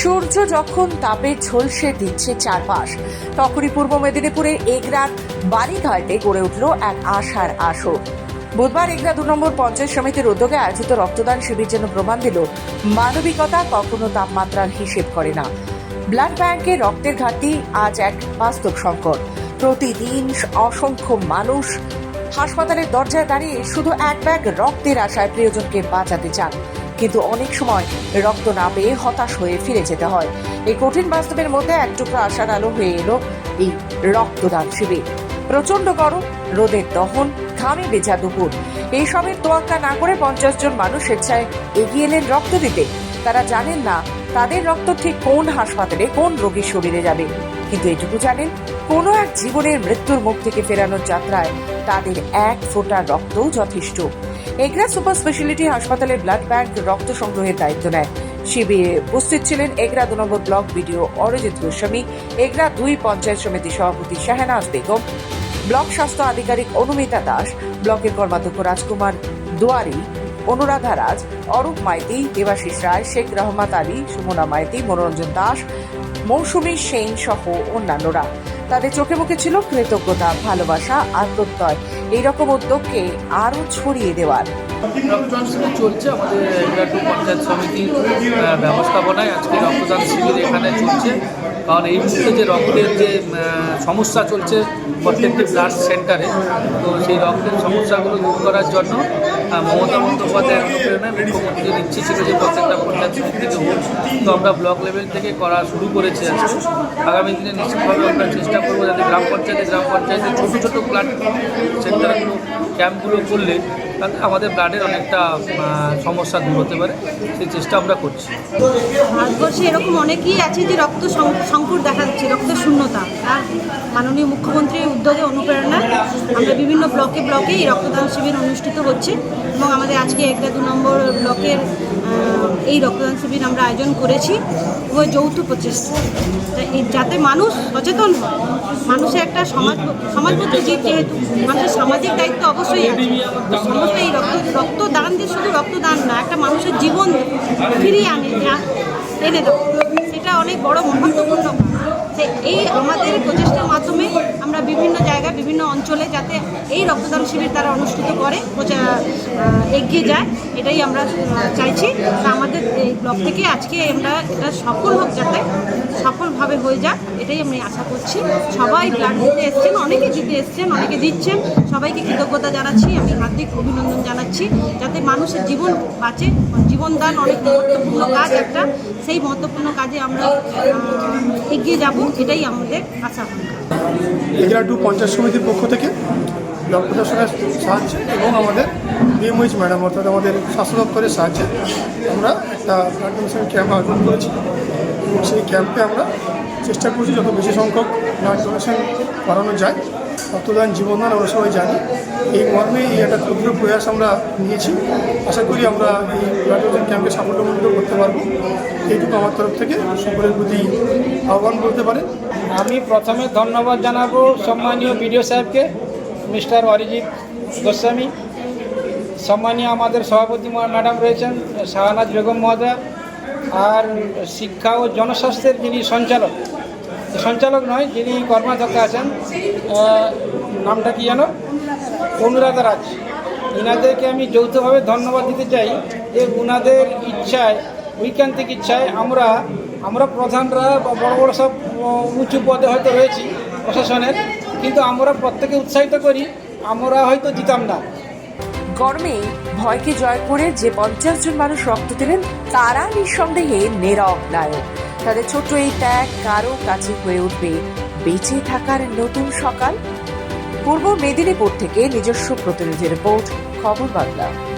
সূর্য যখন তাপে ঝলসে দিচ্ছে চারপাশ, তখনই পূর্ব মেদিনীপুরের এগরার বাড়িঘাটে গড়ে উঠল এক আশার আসর। বুধবার এগরা দু নম্বর পঞ্চায়েত সমিতির উদ্যোগে আয়োজিত রক্তদান শিবির যেন প্রমাণ দিল, মানবিকতা কখনো তাপমাত্রার হিসেব করে না। ব্লাড ব্যাংকে রক্তের ঘাটতি আজ এক বাস্তব সংকট। প্রতিদিন অসংখ্য মানুষ হাসপাতালের দরজায় দাঁড়িয়ে শুধু এক ব্যাগ রক্তের আশায় প্রিয়জনকে বাঁচাতে চান। কিন্তু অনেক সময় রক্ত না পেয়ে হতাশ হয়ে ফিরে যেতে হয়। এই কঠিন বাস্তবের মধ্যে এক টুকরো আশার আলো হয়ে এলো এই রক্তদান শিবির। প্রচণ্ড গরম, রোদের দহন, ঘামে বেজা দুপুর। এইসবের তোয়াক্কা না করে পঞ্চাশ জন মানুষ স্বেচ্ছায় এগিয়ে এলেন রক্ত দিতে। তারা জানেন না তাদের রক্ত ঠিক কোন হাসপাতালে কোন রোগীর শরীরে যাবে। কিন্তু এটুকু জানেন, কোনো এক জীবনের মৃত্যুর মুখ থেকে ফেরানোর যাত্রায় তাদের এক ফোঁটা রক্তও যথেষ্ট। এগরা সুপার স্পেশালিটি হাসপাতালের ব্লাড ব্যাংক রক্ত সংগ্রহের দায়িত্ব নেয়। শিবিরে উপস্থিত ছিলেন এগরা দু নম্বর ব্লক বিডিও অরিজিৎ গোস্বামী, এগরা দুই পঞ্চায়েত সমিতি সভাপতি শাহনাজ বেগম, ব্লক স্বাস্থ্য আধিকারিক অনুমিতা দাস, ব্লকের কর্মাধ্যক্ষ রাজকুমার দুয়ারি, অনুরাধা রাজ, অরূপ মাইতি, দেবাশিস রায়, শেখ রহমত আলী, সুমনা মাইতি, মনোরঞ্জন দাস, মৌসুমী সেন সহ অন্যান্যরা। তাদের চোখে মুখে ছিল কৃতজ্ঞতা ভালোবাসা আর প্রত্যয় এইরকম উদ্যোগকে আরও ছড়িয়ে দেওয়ার রক্তদান চলছে, আমাদের এগুলাটু পঞ্চায়েত সমিতির ব্যবস্থাপনায়। আজকে রক্তদান শিবির এখানে চলছে। কারণ এই মুহূর্তে যে রক্তের যে সমস্যা চলছে প্রত্যেকটি ব্লাড সেন্টারে, তো সেই রক্তের সমস্যাগুলো দূর করার জন্য মমতা বন্দ্যোপাধ্যায়ের অনুপ্রেরণায় মুখ্যমন্ত্রীর ইচ্ছে ছিল যে প্রত্যেকটা পঞ্চায়েত সমিতি থেকে হোক। তো আমরা ব্লক লেভেল থেকে করা শুরু করেছি আজকে। আগামী দিনে নিশ্চিতভাবে আমরা চেষ্টা করব যাতে গ্রাম পঞ্চায়েতে গ্রাম পঞ্চায়েতে ছোটো ছোটো ব্লাড সেন্টারগুলো, ক্যাম্পগুলো করলে তাতে আমাদের ব্লাডের অনেকটা সমস্যা দূর হতে পারে, সেই চেষ্টা আমরা করছি। ভারতবর্ষে এরকম অনেকেই আছে যে রক্ত সংকট দেখা যাচ্ছে রক্তের শূন্যতা। মাননীয় মুখ্যমন্ত্রীর উদ্যোগে অনুপ্রেরণা। আমরা বিভিন্ন ব্লকে ব্লকে এই রক্তদান শিবির অনুষ্ঠিত হচ্ছে। এবং আমাদের আজকে একটা দু নম্বর ব্লকের এই রক্তদান শিবির আমরা আয়োজন করেছি ও যৌথ প্রচেষ্টা। যাতে মানুষ সচেতন হয় মানুষের একটা সমাজ জীব যেহেতু মানুষের সামাজিক দায়িত্ব অবশ্যই আছে। সমস্ত এই রক্ত, রক্তদান দিয়ে শুধু রক্তদান না, একটা মানুষের জীবন ফিরিয়ে আনে, এনে দেব সেটা অনেক বড় মহত্বপূর্ণ যে এই আমাদের প্রচেষ্টার মাধ্যমে আমরা বিভিন্ন জায়গায়, বিভিন্ন অঞ্চলে যাতে এই রক্তদান শিবির তারা অনুষ্ঠিত করে এগিয়ে যায়, এটাই আমরা চাইছি। আমাদের এই ব্লক থেকে আজকে আমরা এটা সফল হোক যাতে সফলভাবে হয়ে যাক, এটাই আমি আশা করছি। সবাই ব্লাড দিতে এসছেন, অনেকে দিতে এসছেন, অনেকে দিচ্ছেন। সবাইকে কৃতজ্ঞতা জানাচ্ছি, আমি হার্দিক অভিনন্দন জানাচ্ছি, যাতে মানুষের জীবন বাঁচে জীবনদান অনেক মহত্বপূর্ণ কাজ একটা। সেই মহত্বপূর্ণ কাজে আমরা এগিয়ে যাব, এটাই আমাদের আশা। টু পঞ্চায়েত সমিতির পক্ষ থেকে ব্লক প্রশাসনের সাহায্যে এবং আমাদের বিএমওইচ ম্যাডাম, অর্থাৎ আমাদের স্বাস্থ্য দপ্তরের সাহায্যে আমরা একটা ক্যাম্প আয়োজন করেছি। সেই ক্যাম্পে আমরা চেষ্টা করছি যত বেশি সংখ্যক ব্লাড ডোনেশন করানো যায় রক্তদান জীবনদান আমরা সবাই জানি। এই মর্মে এই একটা ক্ষুদ্র প্রয়াস আমরা নিয়েছি। আশা করি আমরা এই ব্লাড ডোনেশন ক্যাম্পে সাফল্যমণ্ডিত করতে পারব। এইটুকু আমার তরফ থেকে সকলের প্রতি আহ্বান করতে পারেন আমি প্রথমে ধন্যবাদ জানাব সম্মানীয় বিডিও সাহেবকে, মিস্টার অরিজিৎ গোস্বামী। সম্মানীয় আমাদের সভাপতি ম্যাডাম রয়েছেন, শাহনাজ বেগম মহোদয়া। আর শিক্ষা ও জনস্বাস্থ্যের যিনি সঞ্চালক সঞ্চালক নয়, যিনি কর্মাধ্যক্ষ আছেন নামটা কি জানো অনুরাধা রাজ। ইনাদেরকে আমি যৌথভাবে ধন্যবাদ দিতে চাই। যে উনাদের ইচ্ছায়, ঐকান্তিক ইচ্ছায় আমরা আমরা প্রধানরা বা বড় বড় সব উঁচু পদে হয়তো রয়েছি প্রশাসনের, কিন্তু আমরা প্রত্যেকে উৎসাহিত করি, আমরা হয়তো দিতাম না। গরমে ভয়কে জয় করে যে পঞ্চাশ জন মানুষ রক্ত দিলেন তারা নিঃসন্দেহে নীরব নায়ক। তাদের ছোট্ট এই ত্যাগ কারও কাছে হয়ে উঠবে। বেঁচে থাকার নতুন সকাল? পূর্ব মেদিনীপুর থেকে নিজস্ব প্রতিনিধি রিপোর্ট, খবর বাংলা।